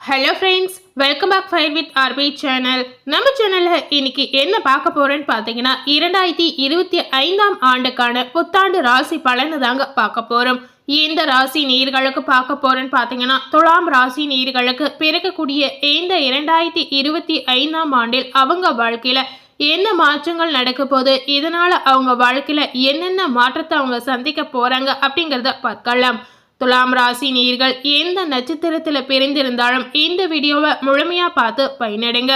Hello friends welcome back five with RP channel நம்ம சேனலில் இன்னைக்கு என்ன பார்க்க போகிறேன்னு பார்த்தீங்கன்னா இரண்டாயிரத்தி இருபத்தி ஐந்தாம் ஆண்டுக்கான புத்தாண்டு ராசி பலனை தாங்க பார்க்க போகிறோம் இந்த ராசி நீர்களுக்கு பார்க்க போகிறேன்னு பார்த்தீங்கன்னா துலாம் ராசி நீர்களுக்கு பிறக்கக்கூடிய இந்த இரண்டாயிரத்தி இருபத்தி ஐந்தாம் ஆண்டில் அவங்க வாழ்க்கையில் என்ன மாற்றங்கள் நடக்க போகுது இதனால் அவங்க வாழ்க்கையில் என்னென்ன மாற்றத்தை அவங்க சந்திக்க போகிறாங்க அப்படிங்கிறத பார்க்கலாம். துலாம் ராசி நீர்கள் எந்த நட்சத்திரத்தில் பிரிந்திருந்தாலும் இந்த வீடியோவை முழுமையாக பார்த்து பயனடைங்க.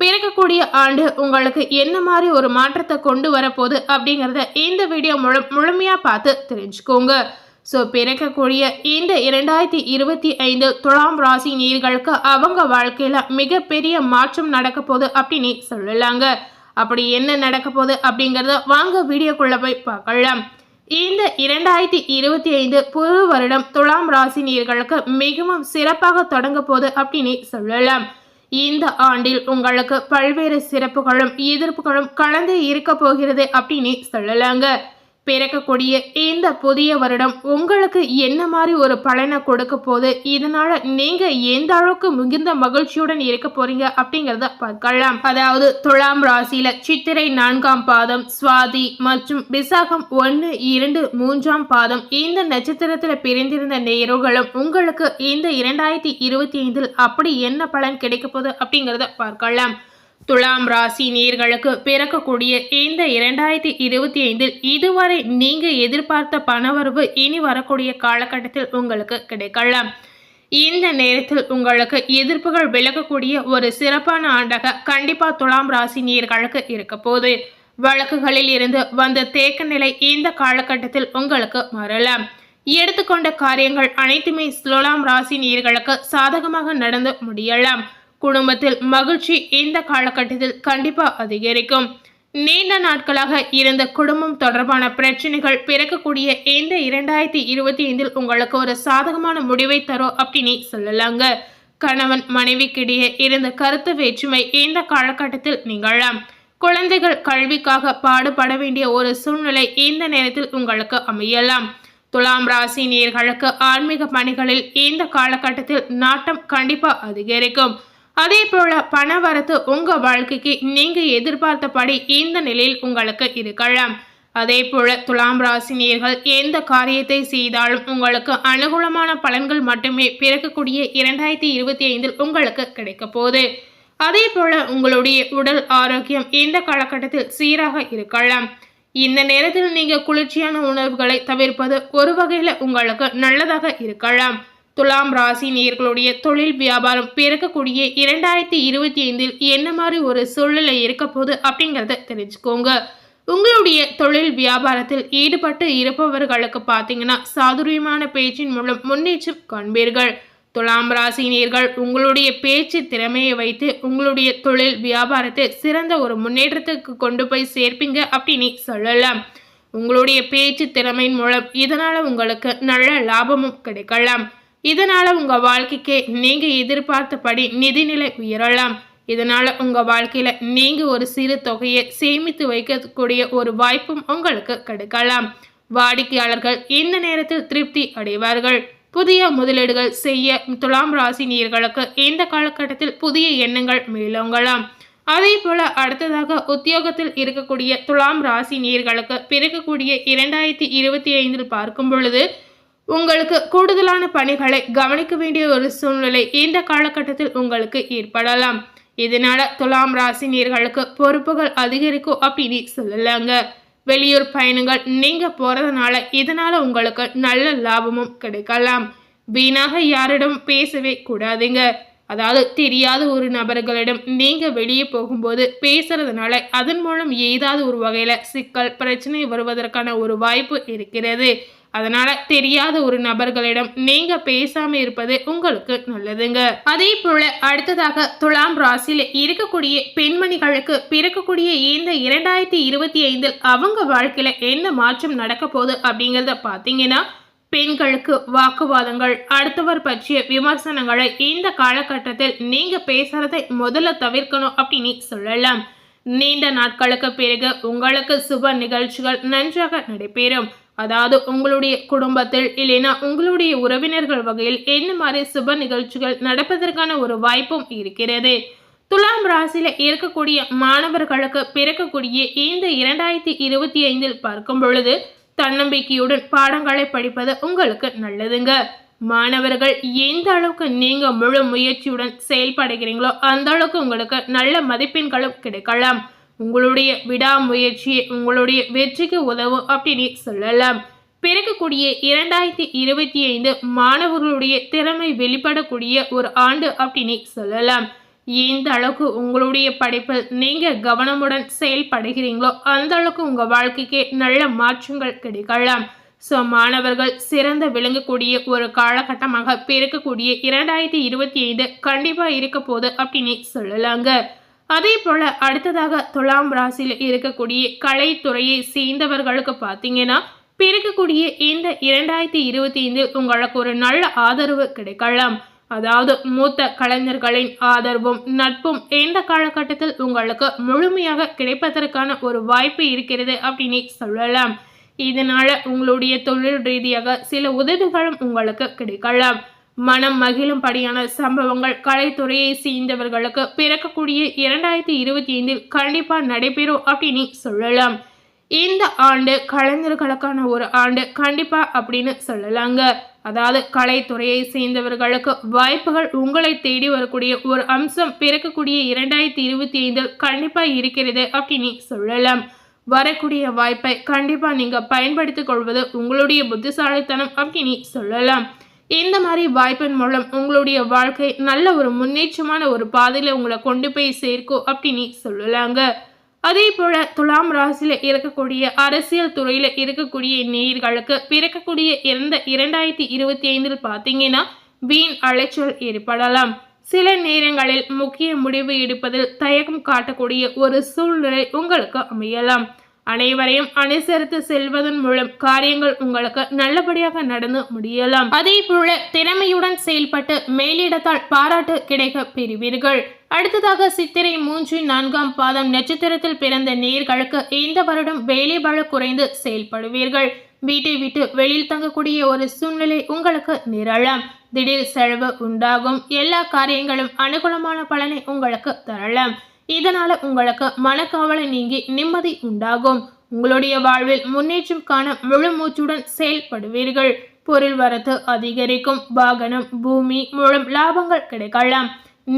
பிறக்கக்கூடிய ஆண்டு உங்களுக்கு என்ன மாதிரி ஒரு மாற்றத்தை கொண்டு வரப்போகுது அப்படிங்கிறத இந்த வீடியோ முழு முழுமையாக பார்த்து தெரிஞ்சுக்கோங்க. ஸோ பிறக்கக்கூடிய இந்த இரண்டாயிரத்தி இருபத்தி ஐந்து துலாம் ராசி நீர்களுக்கு அவங்க வாழ்க்கையில் மிகப்பெரிய மாற்றம் நடக்க போகுது அப்படின்னு சொல்லலாங்க. அப்படி என்ன நடக்க போகுது அப்படிங்கிறத வாங்க வீடியோக்குள்ளே போய் பார்க்கலாம். இந்த இரண்டாயிரத்தி இருபத்தி ஐந்து புது வருடம் துலாம் ராசி நீர்களுக்கு மிகவும் சிறப்பாக தொடங்க போது அப்படின்னு சொல்லலாம். இந்த ஆண்டில் உங்களுக்கு பல்வேறு சிறப்புகளும் எதிர்ப்புகளும் கலந்து இருக்க போகிறது அப்படின்னு சொல்லலாங்க. பிறக்கக்கூடிய இந்த புதிய வருடம் உங்களுக்கு என்ன மாதிரி ஒரு பலனை கொடுக்க போகுது? இதனால நீங்க எந்த அளவுக்கு மிகுந்த மகிழ்ச்சியுடன் இருக்க போறீங்க அப்படிங்கறத பார்க்கலாம். அதாவது துலாம் ராசியில சித்திரை நான்காம் பாதம் சுவாதி மற்றும் விசாகம் ஒன்று இரண்டு மூன்றாம் பாதம். இந்த நட்சத்திரத்துல பிரிந்திருந்த நேர்களும் உங்களுக்கு இந்த இரண்டாயிரத்தி இருபத்தி ஐந்தில் அப்படி என்ன பலன் கிடைக்க போகுது அப்படிங்கறத பார்க்கலாம். துலாம் ராசி நீர்களுக்கு பிறக்கக்கூடிய இந்த இரண்டாயிரத்தி இருபத்தி ஐந்தில் இதுவரை நீங்க எதிர்பார்த்த பணவரவு இனி வரக்கூடிய காலகட்டத்தில் உங்களுக்கு கிடைக்கலாம். இந்த நேரத்தில் உங்களுக்கு எதிர்ப்புகள் விலகக்கூடிய ஒரு சிறப்பான ஆண்டாக கண்டிப்பா துலாம் ராசி நீர்களுக்கு இருக்க போது வழக்குகளில் இருந்து வந்த தேக்க நிலை இந்த காலகட்டத்தில் உங்களுக்கு மாறலாம். எடுத்துக்கொண்ட காரியங்கள் அனைத்துமே துலாம் ராசி நீர்களுக்கு சாதகமாக நடந்து முடியலாம். குடும்பத்தில் மகிழ்ச்சி இந்த காலகட்டத்தில் கண்டிப்பாக அதிகரிக்கும். நீண்ட நாட்களாக இருந்த குடும்பம் தொடர்பான பிரச்சனைகள் பிறக்கக்கூடிய இந்த இரண்டாயிரத்தி இருபத்தி ஐந்தில் உங்களுக்கு ஒரு சாதகமான முடிவை தரும் அப்படின்னு சொல்லலாங்க. கணவன் மனைவிக்கிடையே இருந்த கருத்து வேற்றுமை இந்த காலகட்டத்தில் நிகழலாம். குழந்தைகள் கல்விக்காக பாடுபட வேண்டிய ஒரு சூழ்நிலை இந்த நேரத்தில் உங்களுக்கு அமையலாம். துலாம் ராசி நேர்களுக்கு ஆன்மீக பணிகளில் இந்த காலகட்டத்தில் நாட்டம் கண்டிப்பாக அதிகரிக்கும். அதே போல பண வரத்து உங்க வாழ்க்கைக்கு நீங்க எதிர்பார்த்தபடி இந்த நிலையில் உங்களுக்கு இருக்கலாம். அதே போல துலாம் ராசினியர்கள் எந்த காரியத்தை செய்தாலும் உங்களுக்கு அனுகூலமான பலன்கள் மட்டுமே பிறக்கக்கூடிய இரண்டாயிரத்தி இருபத்தி ஐந்தில் உங்களுக்கு கிடைக்க போகுது. அதே போல உங்களுடைய உடல் ஆரோக்கியம் இந்த காலகட்டத்தில் சீராக இருக்கலாம். இந்த நேரத்தில் நீங்க குளிர்ச்சியான உணவுகளை தவிர்ப்பது ஒரு வகையில் உங்களுக்கு நல்லதாக இருக்கலாம். துலாம் ராசி நேர்களுடைய தொழில் வியாபாரம் பிறக்கக்கூடிய இரண்டாயிரத்தி இருபத்தி ஐந்தில் என்ன மாதிரி ஒரு சூழ்நிலை இருக்க போகுது அப்படிங்கிறத தெரிஞ்சுக்கோங்க. உங்களுடைய தொழில் வியாபாரத்தில் ஈடுபட்டு இருப்பவர்களுக்கு பார்த்தீங்கன்னா சாதுரியமான பேச்சின் மூலம் முன்னேற்றம் காண்பீர்கள். துலாம் ராசினியர்கள் உங்களுடைய பேச்சு திறமையை வைத்து உங்களுடைய தொழில் வியாபாரத்தை சிறந்த ஒரு முன்னேற்றத்துக்கு கொண்டு போய் சேர்ப்பீங்க அப்படின்னு சொல்லலாம். உங்களுடைய பேச்சு திறமையின் மூலம் இதனால் உங்களுக்கு நல்ல லாபமும் கிடைக்கலாம். இதனால உங்க வாழ்க்கைக்கு நீங்க எதிர்பார்த்தபடி நிதிநிலை உயரலாம். இதனால உங்க வாழ்க்கையில நீங்க ஒரு சிறு தொகையை சேமித்து வைக்கக்கூடிய ஒரு வாய்ப்பும் உங்களுக்கு கிடைக்கலாம். வாடிக்கையாளர்கள் இந்த நேரத்தில் திருப்தி அடைவார்கள். புதிய முதலீடுகள் செய்ய துலாம் ராசி நீர்களுக்கு இந்த காலகட்டத்தில் புதிய எண்ணங்கள் மேலோங்கலாம். அதே போல அடுத்ததாக உத்தியோகத்தில் இருக்கக்கூடிய துலாம் ராசி நீர்களுக்கு பிறக்கக்கூடிய இரண்டாயிரத்தி இருபத்தி ஐந்தில் பார்க்கும் பொழுது உங்களுக்கு கூடுதலான பணிகளை கவனிக்க வேண்டிய ஒரு சூழ்நிலை இந்த காலகட்டத்தில் உங்களுக்கு ஏற்படலாம். இதனால துலாம் ராசினியர்களுக்கு பொறுப்புகள் அதிகரிக்கும் அப்படின்னு சொல்லலாங்க. வெளியூர் பயணங்கள் நீங்க போறதுனால இதனால உங்களுக்கு நல்ல லாபமும் கிடைக்கலாம். வீணாக யாரிடம் பேசவே கூடாதுங்க. அதாவது தெரியாத ஒரு நபர்களிடம் நீங்க வெளியே போகும்போது பேசுறதுனால அதன் மூலம் ஏதாவது ஒரு வகையில சிக்கல் பிரச்சனை வருவதற்கான ஒரு வாய்ப்பு இருக்கிறது. அதனால தெரியாத ஒரு நபர்களிடம் நீங்க பேசாம இருப்பது உங்களுக்கு நல்லதுங்க. அதே போல அடுத்ததாக துலாம் ராசியில இருக்கக்கூடிய பெண்மணிகளுக்கு பிறக்கக்கூடிய இந்த இரண்டாயிரத்தி இருபத்தி ஐந்தில் அவங்க வாழ்க்கையில என்ன மாற்றம் நடக்க போகுது அப்படிங்கிறத பாத்தீங்கன்னா பெண்களுக்கு வாக்குவாதங்கள் அடுத்தவர் பற்றிய விமர்சனங்களை இந்த காலகட்டத்தில் நீங்க பேசுறதை முதல்ல தவிர்க்கணும் அப்படின்னு சொல்லலாம். நீண்ட நாட்களுக்கு பிறகு உங்களுக்கு சுப நிகழ்ச்சிகள் நன்றாக நடைபெறும். அதாவது உங்களுடைய குடும்பத்தில் இல்லைன்னா உங்களுடைய உறவினர்கள் வகையில் என்ன மாதிரி சுப நிகழ்ச்சிகள் நடப்பதற்கான ஒரு வாய்ப்பும் இருக்கிறது. துலாம் ராசியில இருக்கக்கூடிய மாணவர்களுக்கு பிறக்கக்கூடிய இந்த இரண்டாயிரத்தி இருபத்தி ஐந்தில் பார்க்கும் பொழுது தன்னம்பிக்கையுடன் பாடங்களை படிப்பது உங்களுக்கு நல்லதுங்க. மாணவர்கள் எந்த அளவுக்கு நீங்க முழு முயற்சியுடன் செயல்படுகிறீங்களோ அந்த அளவுக்கு உங்களுக்கு நல்ல மதிப்பெண்களும் கிடைக்கலாம். உங்களுடைய விடாமுயற்சி உங்களுடைய வெற்றிக்கு உதவும் அப்படின்னு சொல்லலாம். பிறக்கக்கூடிய இரண்டாயிரத்தி இருபத்தி ஐந்து மாணவர்களுடைய திறமை வெளிப்படக்கூடிய ஒரு ஆண்டு அப்படின்னு சொல்லலாம். எந்த அளவுக்கு உங்களுடைய படிப்பில் நீங்கள் கவனமுடன் செயல்படுகிறீங்களோ அந்த அளவுக்கு உங்கள் வாழ்க்கைக்கே நல்ல மாற்றங்கள் கிடைக்கலாம். ஸோ மாணவர்கள் சிறந்த விளங்கக்கூடிய ஒரு காலகட்டமாக பிறக்கக்கூடிய இரண்டாயிரத்தி இருபத்தி ஐந்து கண்டிப்பாக இருக்க போகுது அப்படின்னு சொல்லலாங்க. அதே போல் அடுத்ததாக துலாம் ராசியில் இருக்கக்கூடிய கலைத்துறையை சேர்ந்தவர்களுக்கு பார்த்தீங்கன்னா பிறக்கக்கூடிய இந்த இரண்டாயிரத்தி இருபத்தி ஐந்தில் உங்களுக்கு ஒரு நல்ல ஆதரவு கிடைக்கலாம். அதாவது மூத்த கலைஞர்களின் ஆதரவும் நட்பும் இந்த காலகட்டத்தில் உங்களுக்கு முழுமையாக கிடைப்பதற்கான ஒரு வாய்ப்பு இருக்கிறது அப்படின்னு சொல்லலாம். இதனால உங்களுடைய தொழில் ரீதியாக சில உதவிகளும் உங்களுக்கு கிடைக்கலாம். மனம் மகிழும்படியான சம்பவங்கள் கலைத்துறையை சேர்ந்தவர்களுக்கு பிறக்கக்கூடிய இரண்டாயிரத்தி இருபத்தி ஐந்தில் கண்டிப்பாக நடைபெறும் அப்படின்னு சொல்லலாம். இந்த ஆண்டு கலைஞர்களுக்கான ஒரு ஆண்டு கண்டிப்பா அப்படின்னு சொல்லலாங்க. அதாவது கலைத்துறையை சேர்ந்தவர்களுக்கு வாய்ப்புகள் உங்களை தேடி வரக்கூடிய ஒரு அம்சம் பிறக்கக்கூடிய இரண்டாயிரத்தி இருபத்தி ஐந்தில் கண்டிப்பா இருக்கிறது அப்படின்னு சொல்லலாம். வரக்கூடிய வாய்ப்பை கண்டிப்பா நீங்க பயன்படுத்திக் கொள்வது உங்களுடைய புத்திசாலித்தனம் அப்படின்னு சொல்லலாம். இந்த மாதிரி வாய்ப்பின் மூலம் உங்களுடைய வாழ்க்கை நல்ல ஒரு முன்னேற்றமான ஒரு பாதையில் உங்களை கொண்டு போய் சேர்க்கும் அப்படின்னு சொல்லலாங்க. அதே போல துலாம் ராசியில் இருக்கக்கூடிய அரசியல் துறையில் இருக்கக்கூடிய நேர்களுக்கு பிறக்கக்கூடிய இறந்த இரண்டாயிரத்தி இருபத்தி ஐந்தில் பார்த்தீங்கன்னா வீண் அலைச்சல் ஏற்படலாம். சில நேரங்களில் முக்கிய முடிவு எடுப்பதில் தயக்கம் காட்டக்கூடிய ஒரு சூழ்நிலை உங்களுக்கு அமையலாம். அனைவரையும் அனுசரித்து செல்வதன் மூலம் காரியங்கள் உங்களுக்கு நல்லபடியாக நடந்து முடியலாம். அதே போல திறமையுடன் செயல்பட்டு மேலிடத்தால் பாராட்டு கிடைக்க பெறுவீர்கள். அடுத்ததாக சித்திரை மூன்று நான்காம் பாதம் நட்சத்திரத்தில் பிறந்த நேர்களுக்கு இந்த வருடம் வேலை பல குறைந்து செயல்படுவீர்கள். வீட்டை விட்டு வெளியில் தங்கக்கூடிய ஒரு சூழ்நிலை உங்களுக்கு நிரலாம். திடீர் செலவு உண்டாகும். எல்லா காரியங்களும் அனுகூலமான பலனை உங்களுக்கு தரலாம். இதனால உங்களுக்கு மனக்காவலை நீங்கி நிம்மதி உண்டாகும். உங்களுடைய வாழ்வில் முன்னேற்றம் காண முழு மூச்சுடன் செயல்படுவீர்கள். பொருள் வரத்து அதிகரிக்கும். வாகனம் பூமி மூலம் லாபங்கள் கிடைக்கலாம்.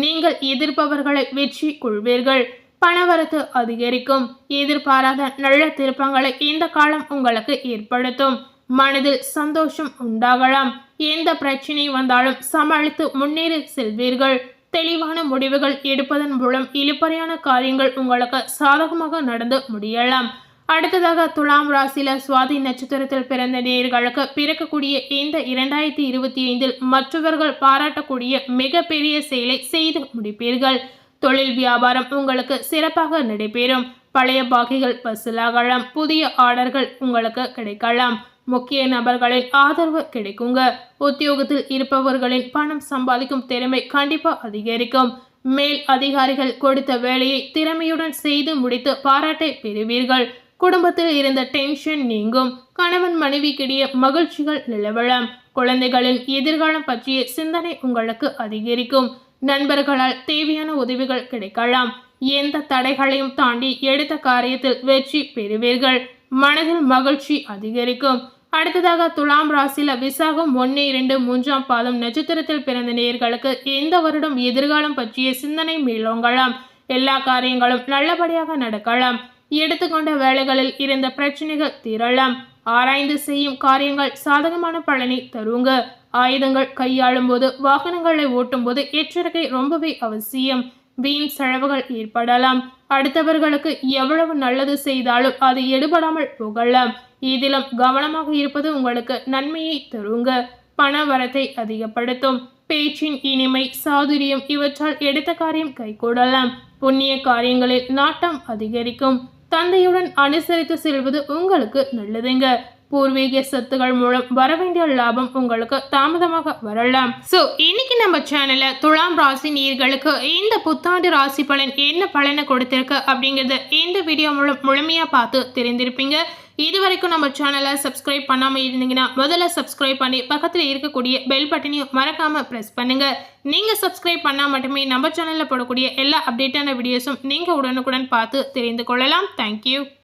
நீங்கள் எதிர்ப்பவர்களை வெற்றி கொள்வீர்கள். பணவரத்து அதிகரிக்கும். எதிர்பாராத நல்ல திருப்பங்களை இந்த காலம் உங்களுக்கு ஏற்படுத்தும். மனதில் சந்தோஷம் உண்டாகலாம். எந்த பிரச்சனை வந்தாலும் சமாளித்து முன்னேறி செல்வீர்கள். தெளிவான முடிவுகள் எடுப்பதன் மூலம் இழுப்பறையான காரியங்கள் உங்களுக்கு சாதகமாக நடந்து முடியலாம். அடுத்ததாக துலாம் ராசியில சுவாதி நட்சத்திரத்தில் பிறந்த நேர்களுக்கு பிறக்கக்கூடிய இந்த இரண்டாயிரத்தி இருபத்தி ஐந்தில் மற்றவர்கள் பாராட்டக்கூடிய மிகப்பெரிய செயலை செய்து முடிப்பீர்கள். தொழில் வியாபாரம் உங்களுக்கு சிறப்பாக நடைபெறும். பழைய பாக்கிகள் வசூலாகலாம். புதிய ஆர்டர்கள் உங்களுக்கு கிடைக்கலாம். முக்கிய நபர்களின் ஆதரவு கிடைக்குங்க. உத்தியோகத்தில் இருப்பவர்களின் பணம் சம்பாதிக்கும் திறமை கண்டிப்பாக அதிகரிக்கும். மேல் அதிகாரிகள் கொடுத்த வேலையை திறமையுடன் செய்து முடித்து பாராட்டை பெறுவீர்கள். குடும்பத்தில் இருந்த டென்ஷன் நீங்கும். கணவன் மனைவிக்கிடையே மகிழ்ச்சிகள் நிலவலாம். குழந்தைகளின் எதிர்காலம் பற்றிய சிந்தனை உங்களுக்கு அதிகரிக்கும். நண்பர்களால் தேவையான உதவிகள் கிடைக்கலாம். எந்த தடைகளையும் தாண்டி எடுத்த காரியத்தில் வெற்றி பெறுவீர்கள். மனதில் மகிழ்ச்சி அதிகரிக்கும். அடுத்ததாக துலாம் ராசியில் விசாகம் ஒன்று இரண்டு மூன்றாம் பாதம் நட்சத்திரத்தில் பிறந்த நேர்களுக்கு எந்த வருடம் எதிர்காலம் பற்றிய சிந்தனை மேலோங்கலாம். எல்லா காரியங்களும் நல்லபடியாக நடக்கலாம். எடுத்துக்கொண்ட வேலைகளில் இருந்த பிரச்சனைகள் தீரலாம். ஆராய்ந்து செய்யும் காரியங்கள் சாதகமான பலனை தருங்க. ஆயுதங்கள் கையாளும் போது வாகனங்களை ஓட்டும் போது எச்சரிக்கை ரொம்பவே அவசியம். வீண் செலவுகள் ஏற்படலாம். அடுத்தவர்களுக்கு எவ்வளவு நல்லது செய்தாலும் அது எடுபடாமல் புகழலாம். இதிலும் கவனமாக இருப்பது உங்களுக்கு நன்மையை தருங்க. பண வரத்தை அதிகப்படுத்தும். பேச்சின் இனிமை சாதுரியம் இவற்றால் எடுத்த காரியம் கைகூடலாம். புண்ணிய காரியங்களில் நாட்டம் அதிகரிக்கும். தந்தையுடன் அனுசரித்து செல்வது உங்களுக்கு நல்லதுங்க. பூர்வீக சொத்துகள் மூலம் வரவேண்டிய லாபம் உங்களுக்கு தாமதமாக வரலாம். ஸோ இன்னைக்கு நம்ம சேனல்ல துலாம் ராசி நீர்களுக்கு இந்த புத்தாண்டு ராசி பலன் என்ன பலனை கொடுத்திருக்கு அப்படிங்கறத இந்த வீடியோ மூலம் முழுமையா பார்த்து தெரிந்திருப்பீங்க. இது வரைக்கும் நம்ம சேனலை சப்ஸ்கிரைப் பண்ணாமல் இருந்தீங்கன்னா முதல்ல சப்ஸ்கிரைப் பண்ணி பக்கத்தில் இருக்கக்கூடிய பெல் பட்டனையும் மறக்காமல் ப்ரெஸ் பண்ணுங்க. நீங்கள் சப்ஸ்கிரைப் பண்ணால் மட்டுமே நம்ம சேனலில் போடக்கூடிய எல்லா அப்டேட்டான வீடியோஸும் நீங்கள் உடனுக்குடன் பார்த்து தெரிந்து கொள்ளலாம். தேங்க்யூ